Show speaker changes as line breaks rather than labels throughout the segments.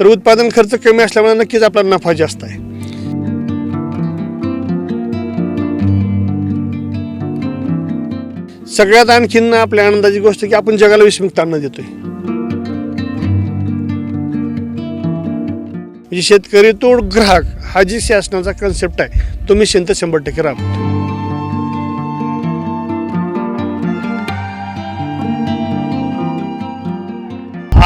तर उत्पादन खर्च कमी असल्यामुळे नक्कीच आपला नफा जास्त आहे. सगळ्यात आणखीन आपल्या आनंदाची गोष्ट की आपण जगाला विषमुक्त अन्न देतोय. म्हणजे शेतकरी तोड ग्राहक हा जी शासनाचा कन्सेप्ट आहे तो मी शिंत शंभर टक्के राबवतो.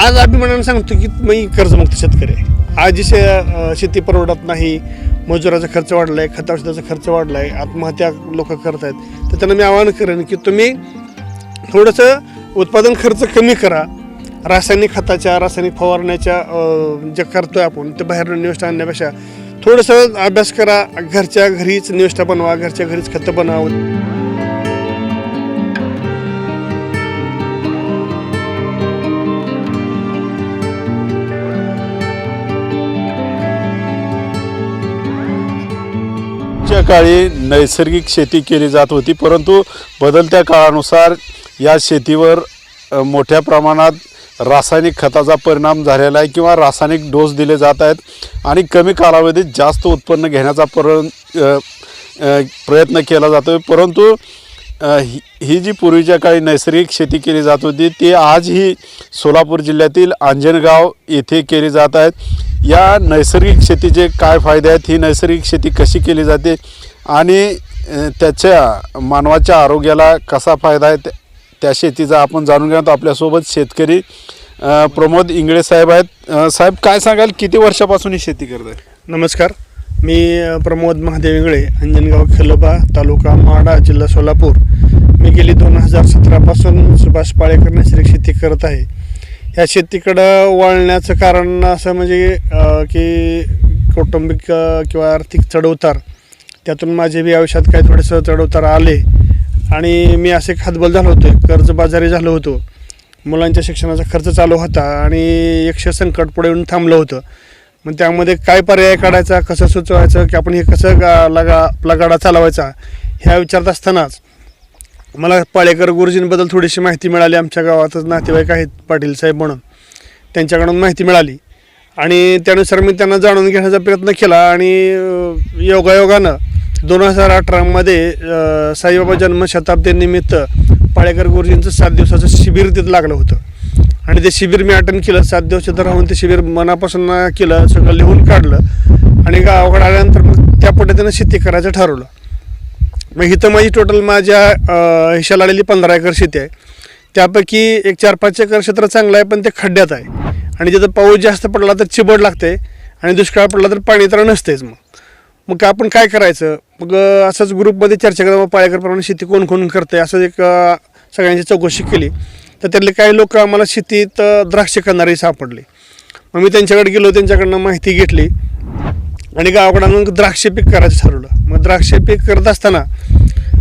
आज अभिमानाने सांगतो की मी कर्जमुक्त शेतकरी. आहे आज जी शे शेती परवडत नाही मजुराचा खर्च वाढलाय औषधाचा खर्च वाढलाय आत्महत्या लोक करत आहेत तर त्यांना मी आवाहन करेन की तुम्ही थोडंसं उत्पादन खर्च कमी करा रासायनिक खताच्या रासायनिक फवारण्याच्या जे करतोय आपण ते बाहेर निविष्ठा आणण्यापेक्षा थोडंसं अभ्यास करा घरच्या घरीच निविष्ठा बनवा घरच्या घरीच खतं बनवा.
च्या काळी नैसर्गिक शेती केली जात होती परंतु बदलत्या काळानुसार या शेतीवर मोठ्या प्रमाणात रासायनिक खताचा परिणाम झालेला आहे किंवा रासायनिक डोस दिले जात आहेत आणि कमी कालावधीत जास्त उत्पन्न घेण्याचा पर प्रयत्न केला जातो परंतु ही ही जी पूर्वीच्या काळी नैसर्गिक शेती केली जात होती ती आजही सोलापूर जिल्ह्यातील अंजनगाव येथे केली जात आहेत. या नैसर्गिक शेतीचे काय फायदे आहेत? ही नैसर्गिक शेती कशी केली जाते? आणि त्याच्या मानवाच्या आरोग्याला कसा फायदा आहे? त्या- शेतीचा आपण जाणून घेणार आहोत. आपल्यासोबत शेतकरी अ, प्रमोद इंगळे साहेब आहेत. अ, साहेब काय सांगाल? किती वर्षापासून ही शेती करत आहे
नमस्कार. मी अ, प्रमोद महादेव इंगळे अंजनगाव खेलोबा तालुका माडा जिल्हा सोलापूर. मी गेली दोन हजार सतरापासून सुभाष पाळेकर नैसर्गिक शेती करत आहे. ह्या शेतीकडं वळण्याचं कारण असं म्हणजे अ, की कौटुंबिक अ, किंवा आर्थिक चढउतार त्यातून माझे बी आयुष्यात काही थोडेसं चढउतार आले. आणि मी असे खातबल झालो होतो कर्जबाजारी झालो होतो. मुलांच्या शिक्षणाचा खर्च चालू होता आणि एकशे संकट पुढे येऊन थांबलं होतं. मग त्यामध्ये काय पर्याय काढायचा कसं सुचवायचं की आपण हे कसं गा लगा आपला गाडा चालवायचा ह्या विचारत असतानाच मला पाळेकर गुरुजींबद्दल थोडीशी माहिती मिळाली. आमच्या गावातच नातेवाईक आहेत पाटील साहेब म्हणून. त्यांच्याकडून माहिती मिळाली. आणि त्यानुसार मी त्यांना जाणून घेण्याचा प्रयत्न केला आणि योगायोगानं दोन हजार अठरामध्ये साईबाबा जन्मशताब्दीनिमित्त पाळेकर गुरुजींचं सात दिवसाचं शिबिर तिथं लागलं होतं. आणि ते शिबिर मी अटेंड केलं सात दिवस तिथं राहून ते शिबिर मनापासून केलं सगळं लिहून काढलं आणि गावाकडे आल्यानंतर मग त्या पद्धतीनं शेती करायचं ठरवलं. मग इथं माझी टोटल माझ्या हिशाला आलेली पंधरा एकर शेती आहे. त्यापैकी एक चार पाच एकर क्षेत्र चांगलं आहे पण ते खड्ड्यात आहे. आणि जिथं पाऊस जास्त पडला तर चिबड लागते आणि दुष्काळ पडला तर पाणी तर नसतेच मग. मग आपण काय करायचं? मग असंच ग्रुपमध्ये चर्चा करा पाळेकरप्रमाणे शेती कोण कोण करते असं एक सगळ्यांची चौकशी केली. तर त्यातले काही लोक आम्हाला शेतीत द्राक्ष करणारे सापडले. मग मी त्यांच्याकडे गेलो त्यांच्याकडनं माहिती घेतली. आणि गावाकडं मग द्राक्ष पीक करायचं ठरवलं. मग द्राक्ष पीक करत असताना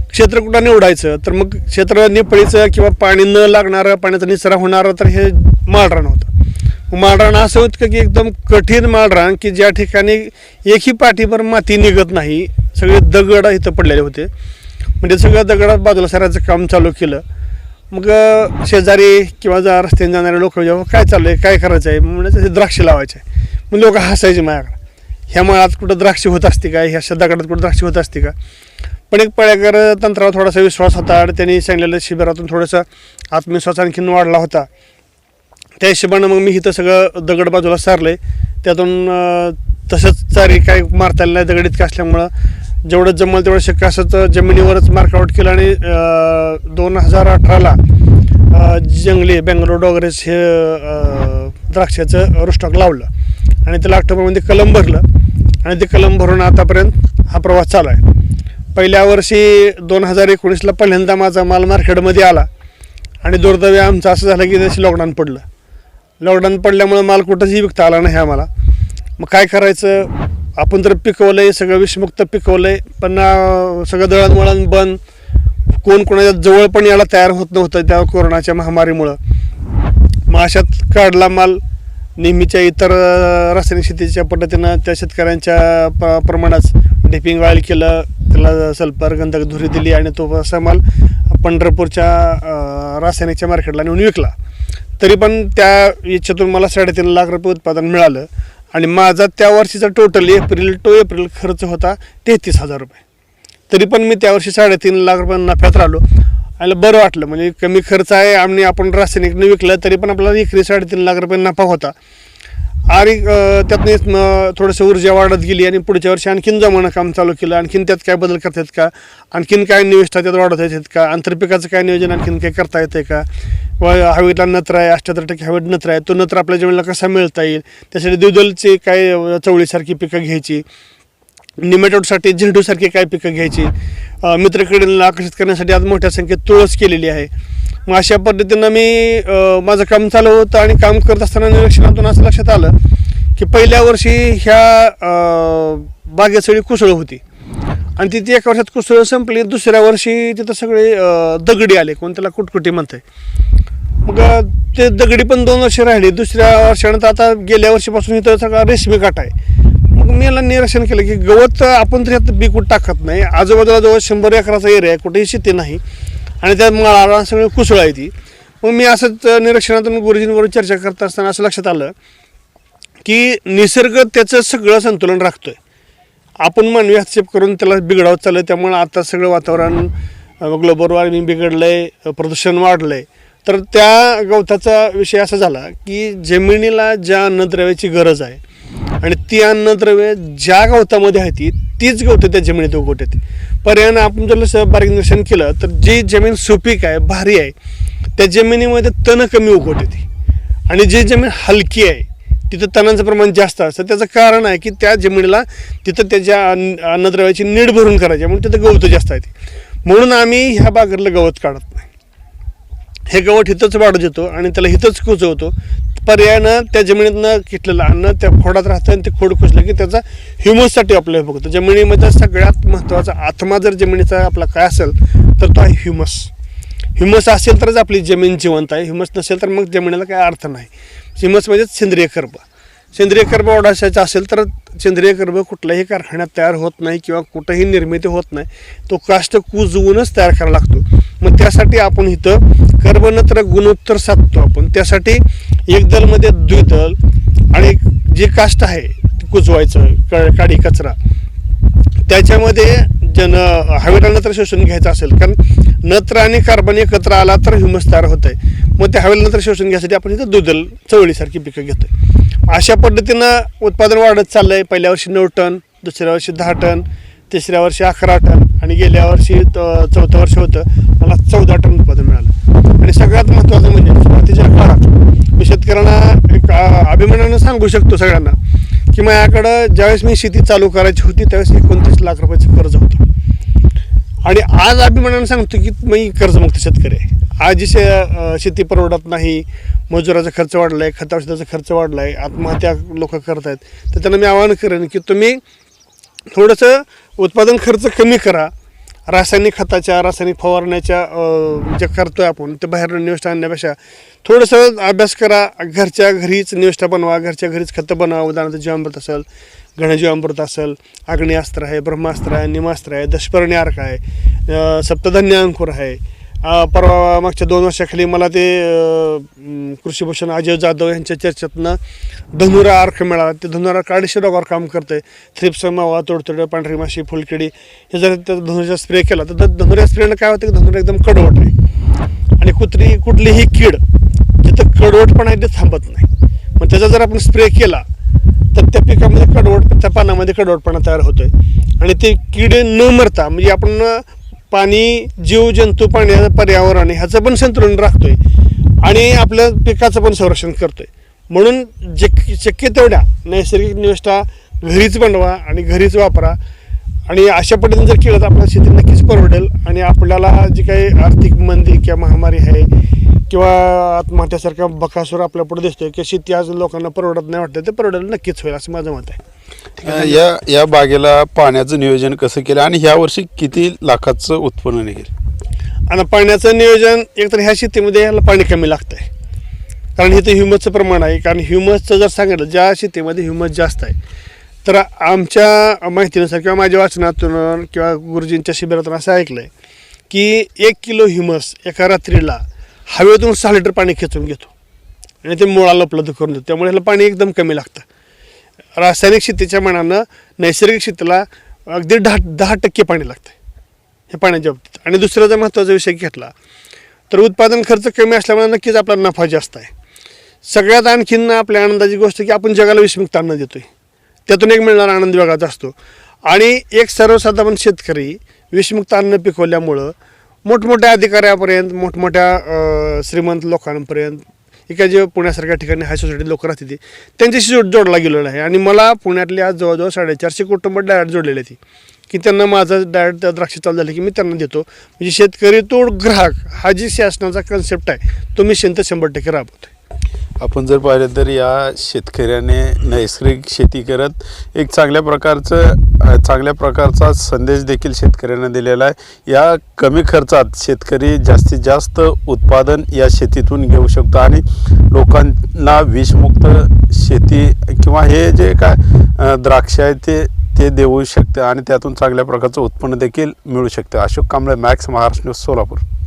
क्षेत्र कुठं निवडायचं? तर मग क्षेत्र निपळीचं किंवा पाणी न लागणारं पाण्याचा निचरा होणारं तर हे माळरान होतं. माळरान असं होतं की एकदम कठीण माळरान की ज्या ठिकाणी एकही पाठीभर माती निघत नाही सगळे दगड इथं पडलेले होते. म्हणजे सगळं दगडात बाजूला सरायचं काम चालू केलं. मग शेजारी किंवा जा रस्त्याने जाणारे लोक जेव्हा म्हणजे, काय चाललंय? काय करायचं आहे म्हणजे ते द्राक्ष लावायचे. मग लोक हसायचे माझ्याकडे ह्या मळात कुठं द्राक्ष होत असते का? ह्या दगडात कुठं द्राक्ष होत असते का? पण एक पळ्याकर तंत्रावर थोडासा विश्वास होता आणि त्यांनी सांगलेलं शिबिरातून थोडंसं आत्मविश्वास आणखीन वाढला होता. त्या हिशोबानं मग मी इथं सगळं दगड बाजूला सारलं आहे त्यातून तसंच चारी काय मारता आलं नाही दगड इतकं असल्यामुळं जेवढं जमल तेवढं शक्य असं जमिनीवरच मार्कआउट केलं आणि दोन हजार अठराला जंगली बेंगलोर डॉगरेस हे द्राक्षाचं रुस्टॉक लावलं. आणि त्याला ऑक्टोबरमध्ये कलम भरलं. आणि ते कलम भरून आतापर्यंत हा प्रवास चालू आहे. पहिल्या वर्षी दोन हजार एकोणीसला पहिल्यांदा माझा माल मार्केटमध्ये आला. आणि दुर्दैवी आमचं असं झालं की त्याशी लॉकडाऊन पडलं. लॉकडाऊन पडल्यामुळं माल कुठंही विकता आला नाही आम्हाला. मग काय करायचं? आपण तर पिकवलं आहे सगळं विषमुक्त पिकवलं आहे पण सगळं दळणवळण बंद कोण कोणाच्या जवळ पण याला तयार होत नव्हतं त्या कोरोनाच्या महामारीमुळं. मग अशात काढला माल नेहमीच्या इतर रासायनिक शेतीच्या पद्धतीनं त्या शेतकऱ्यांच्या प प्रमाणात डिपिंग ऑइल केलं त्याला सल्फर गंधक धुरी दिली आणि तो असा माल पंढरपूरच्या रासायनिकच्या मार्केटला नेऊन विकला. तरी पण त्या याच्यातून मला साडेतीन लाख रुपये उत्पादन मिळालं. आणि माझा त्या वर्षीचा टोटल एप्रिल टू एप्रिल खर्च होता तेहतीस हजार रुपये. तरी पण मी त्यावर्षी साडेतीन लाख रुपये नफ्यात राहिलो. आणि बरं वाटलं म्हणजे कमी खर्च आहे आणि आपण रासायनिकने विकलं तरी पण आपल्याला एकरी साडेतीन लाख रुपये नफा होता. आणि अं, त्यातनं थोडंसं ऊर्जा वाढत गेली आणि पुढच्या वर्षी आणखीन जमानं काम चालू केलं. आणखीन त्यात काय बदल करतायत का? आणखीन काय निविष्ठा त्यात वाढवता येतात का? आंतरपिकाचं काय नियोजन आणखीन काय करता येतं का? व हवेतला नत्र आहे अठ्ठ्याहत्तर टक्के हवेत नत्र आहे तो नत्र आपल्या जमिनीला कसा मिळता येईल? त्यासाठी द्विदलची काय चवळीसारखी पिकं घ्यायची? निमेटोडसाठी झेंडूसारखी काय पिकं घ्यायची? अ, आकर्षित करण्यासाठी आज मोठ्या संख्येत तुळस केलेली आहे. मग अशा पद्धतीनं मी माझं काम चालू होतं आणि काम करत असताना निरीक्षणातून असं लक्षात आलं की पहिल्या वर्षी ह्या बागेत सगळी कुसळ होती. आणि तिथे एका वर्षात कुसळ संपली दुसऱ्या वर्षी तिथं सगळे दगडी आले कोण त्याला कुटकुटी म्हणते मग ते दगडी पण दोन वर्ष राहिली दुसऱ्या वर्षानंतर आता गेल्या वर्षीपासून इथं सगळा रेशमी काट आहे. मग मी याला निरीक्षण केलं की गवत आपण तरी आता बिकूट टाकत नाही आजूबाजूला जवळ शंभर एकराचा एरिया आहे कुठेही शेती नाही. आणि त्यात मळाला सगळं कुसळ आहे ती. मग मी असंच निरीक्षणातून गुरुजींबरोबर चर्चा करत असताना असं लक्षात आलं की निसर्ग त्याचं सगळं संतुलन राखतोय. आपण मानवी हस्तक्षेप करून त्याला बिघडवत चाललं त्यामुळं आता सगळं वातावरण ग्लोबल वॉर्मिंग बिघडलं आहे प्रदूषण वाढलं आहे तर त्या गवताचा विषय असा झाला की जमिनीला ज्या अन्नद्रव्याची गरज आहे आणि ती अन्नद्रव्य ज्या गवतामध्ये आहे ती तीच गवतं त्या जमिनीत उगवतात येते. पर्यायानं आपण जर असं बारीक निरीक्षण केलं तर जी जमीन सुपीक आहे भारी आहे त्या जमिनीमध्ये तण कमी उगवत येते. आणि जी जमीन हलकी आहे तिथं तणांचं प्रमाण जास्त असतं. त्याचं कारण आहे की त्या जमिनीला तिथं त्याच्या अन्न अन्नद्रव्याची नीड भरून करायची आहे, म्हणून तिथं गवतं जास्त आहे म्हणून आम्ही ह्या बागेतलं गवत काढत नाही. हे गवत हिथंच वाढत येतो आणि त्याला हिथंच कुजवतो. पर्यायानं त्या जमिनीतनं किटलेलं अन्न त्या खोडात राहतं आणि ते खोड कुजलं की त्याचा ह्युमससाठी आपल्याला बघतो. जमिनीमध्ये सगळ्यात महत्त्वाचा आत्मा जर जमिनीचा आपला काय असेल तर तो आहे ह्युमस ह्युमस असेल तरच आपली जमीन जिवंत आहे. ह्युमस नसेल तर मग जमिनीला काय अर्थ नाही. ह्युमस म्हणजे सेंद्रिय कर्ब सेंद्रिय कर्ब ओढाशाचा असेल तर सेंद्रिय कर्ब कुठल्याही कारखान्यात तयार होत नाही किंवा कुठंही निर्मिती होत नाही. तो काष्ट कुजवूनच तयार करावा लागतो. मग त्यासाठी आपण इथं कर्बनत्र गुणोत्तर साधतो आपण. त्यासाठी एक दलमध्ये द्विदल आणि जे काष्ट आहे कुजवायचं क काडी कचरा. त्याच्यामध्ये जन हवेला नत्र शोषण घ्यायचं असेल. कारण नत्र आणि कार्बन एकत्र आला तर ह्युमस तयार होत आहे मग त्या हवेला नत्र शोषण घ्यायसाठी आपण इथं दुदल चवळीसारखी पिकं घेतोय. अशा पद्धतीनं उत्पादन वाढत चाललं आहे पहिल्या वर्षी नऊ टन दुसऱ्या वर्षी दहा टन तिसऱ्या वर्षी अकरा टन आणि गेल्या वर्षी त- चौथं वर्ष होतं. मला चौदा टन उत्पादन मिळालं. आणि सगळ्यात महत्त्वाचं म्हणजे सुरुवातीच्या काळात मी शेतकऱ्यांना एक अभिमानानं सांगू शकतो सगळ्यांना की माझ्याकडं ज्यावेळेस मी शेती चालू करायची होती त्यावेळेस एकोणतीस लाख रुपयाचं कर्ज होतं. आणि आज अभिमानानं सांगतो की मी कर्जमुक्त शेतकरी आहे. आज जी शे शेती परवडत नाही मजुराचा खर्च वाढला आहे खत औषधाचा खर्च वाढला आहे आत्महत्या लोक करत आहेत तर त्यांना मी आवाहन करेन की तुम्ही थोडंसं उत्पादन खर्च कमी करा. रासायनिक खताच्या रासायनिक फवारण्याच्या जे करतो आहे आपण ते बाहेर निविष्ठा आणण्यापेक्षा थोडंसं अभ्यास करा. घरच्या घरीच निविष्ठा बनवा घरच्या घरीच खतं बनवा. उदाहरणार्थ जीवामृत असेल घनजीवामृत असेल आग्नेयास्त्र आहे ब्रह्मास्त्र आहे निमास्त्र आहे दशपर्णी अर्क आहे सप्तधन्य अंकुर आहे परवा मागच्या दोन वर्षाखाली मला ते कृषीभूषण अजय जाधव यांच्या चर्चेतनं धनुरा अर्क मिळाला. ते धनुरा काळीशी रोगावर काम करते थ्रिप्स मावा तोडतोड पांढरी माशी फुलकिडी हे जर त्या धनुराचा स्प्रे केला तर धनुऱ्या स्प्रेनं काय होतं की धनुरा एकदम कडवट आहे. आणि कुत्री कुठलीही कीड जिथं कडवटपणा आहे ते थांबत नाही. मग त्याचा जर आपण स्प्रे केला तर त्या पिकामध्ये कडवट त्या पानामध्ये कडवटपणा तयार होतो आहे आणि ते किडे न मरता म्हणजे आपण पाणी जीव जंतू पाण्या पर्यावरण ह्याचं पण संतुलन राखतोय. आणि आपल्या पिकाचं पण संरक्षण करतोय. म्हणून जे शक्य तेवढ्या नैसर्गिक निविष्ठा घरीच बनवा आणि घरीच वापरा. आणि अशा पद्धतीने जर केलं तर आपल्या शेती नक्कीच परवडेल. आणि आपल्याला जी काही आर्थिक मंदी किंवा महामारी आहे किंवा आत्महत्यासारखा बकासूर आपल्या पुढे दिसतोय की शेती आज लोकांना परवडत नाही वाटतं ते परवडेल नक्कीच होईल असं माझं मत आहे.
या या बागेला पाण्याचं नियोजन कसं केलं आणि ह्या वर्षी किती लाखाचं उत्पन्न निघेल?
आणि पाण्याचं नियोजन एकतर ह्या शेतीमध्ये ह्याला पाणी कमी लागतं आहे कारण इथं ह्युमसचं प्रमाण आहे. कारण ह्युमसचं जर सांगितलं ज्या शेतीमध्ये ह्युमस जास्त आहे तर आमच्या माहितीनुसार किंवा माझ्या वाचनातून किंवा गुरुजींच्या शिबिरातून असं ऐकलं आहे की एक किलो ह्युमस एका रात्रीला हवेतून सहा लिटर पाणी खेचून घेतो. आणि ते मुळाला उपलब्ध करून देतो. त्यामुळे ह्याला पाणी एकदम कमी लागतं. रासायनिक शेतीच्या मनानं नैसर्गिक शेतीला अगदी दहा दहा टक्के पाणी लागतं हे पाण्याच्या बाबतीत. आणि दुसरा जर महत्त्वाचा विषय घेतला तर उत्पादन खर्च कमी असल्यामुळे नक्कीच आपला नफा जास्त आहे. सगळ्यात आणखीन आपल्या आनंदाची गोष्ट की आपण जगाला विषमुक्त अन्न देतोय. त्यातून एक मिळणारा आनंद वेगळाच असतो. आणि एक सर्वसाधारण शेतकरी विषमुक्त अन्न पिकवल्यामुळं मोठमोठ्या अधिकाऱ्यापर्यंत मोठमोठ्या श्रीमंत लोकांपर्यंत एका जे पुण्यासारख्या ठिकाणी हाय सोसायटी लोक राहते ती त्यांच्याशी जोड जोडला गेलेला आहे. आणि मला पुण्यातले आज जवळजवळ साडेचारशे कुटुंब डायरेक्ट जोडलेले ती की त्यांना माझं डायरेक्ट द्राक्ष चालू झालं की मी त्यांना देतो. म्हणजे शेतकरी तोड ग्राहक हा जी शासनाचा कन्सेप्ट आहे तो मी शेत शंभर टक्के राबवतो
आपण जर पाहिलं तर या शेतकऱ्याने नैसर्गिक शेती करत एक चांगल्या प्रकारचं चांगल्या प्रकारचा संदेश देखील शेतकऱ्यांना दिलेला आहे. या कमी खर्चात शेतकरी जास्तीत जास्त उत्पादन या शेतीतून घेऊ शकतो आणि लोकांना विषमुक्त शेती किंवा हे जे काय द्राक्ष आहे ते ते देऊ शकते आणि त्यातून चांगल्या प्रकारचं उत्पन्न देखील मिळू शकते. Ashok Kamble Max Maharashtra news Solapur.